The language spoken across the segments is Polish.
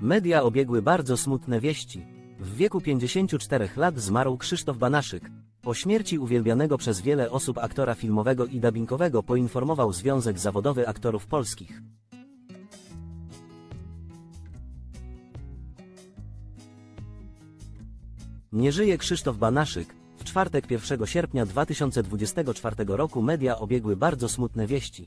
Media obiegły bardzo smutne wieści. W wieku 54 lat zmarł Krzysztof Banaszyk. Po śmierci uwielbianego przez wiele osób aktora filmowego i dubbingowego poinformował Związek Zawodowy Aktorów Polskich. Nie żyje Krzysztof Banaszyk. W czwartek 1 sierpnia 2024 roku media obiegły bardzo smutne wieści.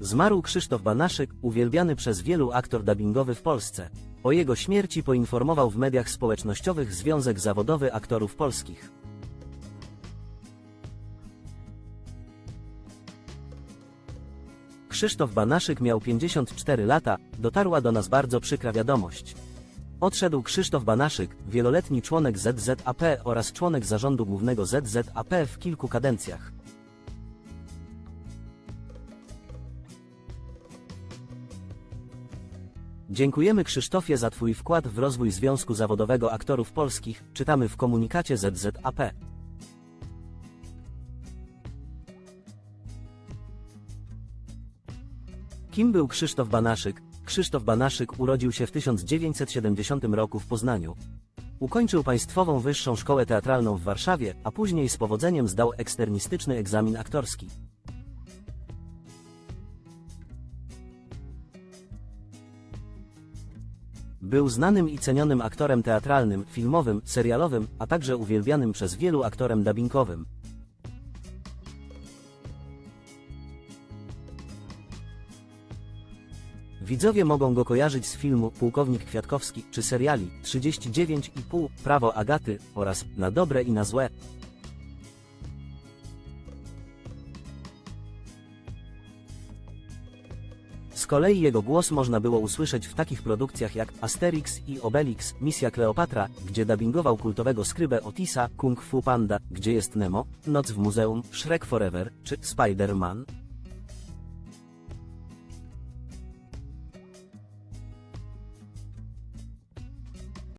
Zmarł Krzysztof Banaszyk, uwielbiany przez wielu aktor dubbingowy w Polsce. O jego śmierci poinformował w mediach społecznościowych Związek Zawodowy Aktorów Polskich. Krzysztof Banaszyk miał 54 lata, dotarła do nas bardzo przykra wiadomość. Odszedł Krzysztof Banaszyk, wieloletni członek ZZAP oraz członek zarządu głównego ZZAP w kilku kadencjach. Dziękujemy Krzysztofie za Twój wkład w rozwój Związku Zawodowego Aktorów Polskich, czytamy w komunikacie ZZAP. Kim był Krzysztof Banaszyk? Krzysztof Banaszyk urodził się w 1970 roku w Poznaniu. Ukończył Państwową Wyższą Szkołę Teatralną w Warszawie, a później z powodzeniem zdał eksternistyczny egzamin aktorski. Był znanym i cenionym aktorem teatralnym, filmowym, serialowym, a także uwielbianym przez wielu aktorem dubbingowym. Widzowie mogą go kojarzyć z filmu Pułkownik Kwiatkowski czy seriali 39,5 Prawo Agaty oraz Na dobre i na złe. Z kolei jego głos można było usłyszeć w takich produkcjach jak Asterix i Obelix, Misja Kleopatra, gdzie dubbingował kultowego skrybę Otisa, Kung Fu Panda, gdzie jest Nemo, Noc w muzeum, Shrek Forever, czy Spider-Man.